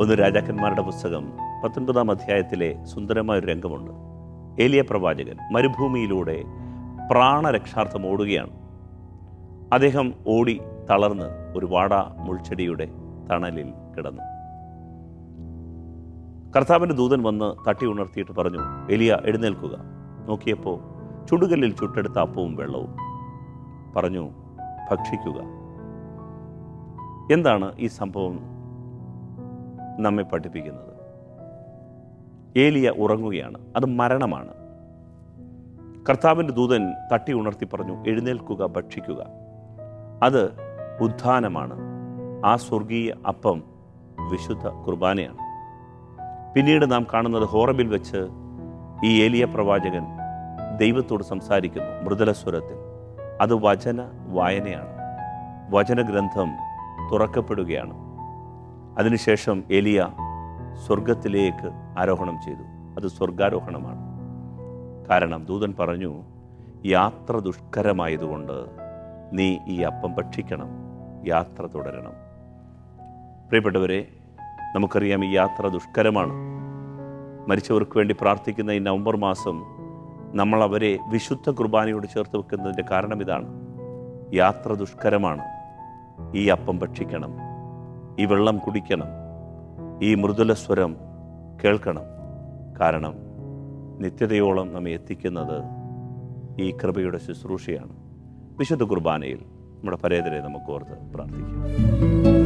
ഒന്ന് രാജാക്കന്മാരുടെ പുസ്തകം പത്തൊൻപതാം അധ്യായത്തിലെ സുന്ദരമായ ഒരു രംഗമുണ്ട്. ഏലിയ പ്രവാചകൻ മരുഭൂമിയിലൂടെ പ്രാണരക്ഷാർത്ഥം ഓടുകയാണ്. അദ്ദേഹം ഓടി തളർന്ന് ഒരു വാട മുൾച്ചെടിയുടെ തണലിൽ കിടന്നു. കർത്താവിന്റെ ദൂതൻ വന്ന് തട്ടി ഉണർത്തിയിട്ട് പറഞ്ഞു എലിയ എഴുന്നേൽക്കുക. നോക്കിയപ്പോൾ ചുടുകല്ലിൽ ചുട്ടെടുത്ത അപ്പവും വെള്ളവും. പറഞ്ഞു ഭക്ഷിക്കുക. എന്താണ് ഈ സംഭവം? നമ്മെ പഠിപ്പിക്കുന്നത്. ഏലിയ ഉറങ്ങുകയാണ്. അത് മരണമാണ്. കർത്താവിന്റെ ദൂതൻ തട്ടി ഉണർത്തി പറഞ്ഞു എഴുന്നേൽക്കുക ഭക്ഷിക്കുക. അത് ഉദ്ധാനമാണ് ആ സ്വർഗീയ അപ്പം വിശുദ്ധ കുർബാനയാണ്. പിന്നീട് നാം കാണുന്നത് ഹോറബിൽ വെച്ച് ഈ ഏലിയ പ്രവാചകൻ ദൈവത്തോട് സംസാരിക്കുന്നു മൃദുലസ്വരത്തിൽ. അത് വചന വായനയാണ്. വചനഗ്രന്ഥം തുറക്കപ്പെടുകയാണ്. അതിനുശേഷം എലിയ സ്വർഗത്തിലേക്ക് ആരോഹണം ചെയ്തു. അത് സ്വർഗാരോഹണമാണ് കാരണം ദൂതൻ പറഞ്ഞു യാത്ര ദുഷ്കരമായതുകൊണ്ട് നീ ഈ അപ്പം ഭക്ഷിക്കണം യാത്ര തുടരണം. പ്രിയപ്പെട്ടവരെ നമുക്കറിയാം ഈ യാത്ര ദുഷ്കരമാണ്. മരിച്ചവർക്ക് വേണ്ടി പ്രാർത്ഥിക്കുന്ന ഈ നവംബർ മാസം നമ്മൾ അവരെ വിശുദ്ധ കുർബാനയോട് ചേർത്ത് വെക്കുന്നതിന്റെ കാരണം ഇതാണ്. യാത്ര ദുഷ്കരമാണ്. ഈ അപ്പം ഭക്ഷിക്കണം ഈ വെള്ളം കുടിക്കണം. ഈ മൃദുലസ്വരം കേൾക്കണം. കാരണം നിത്യതയോളം നമ്മെ എത്തിക്കുന്നത് ഈ കൃപയുടെ ശുശ്രൂഷയാണ്. വിശുദ്ധ കുർബാനയിൽ നമ്മുടെ പരേതരെ നമുക്ക് ഓർത്ത് പ്രാർത്ഥിക്കാം.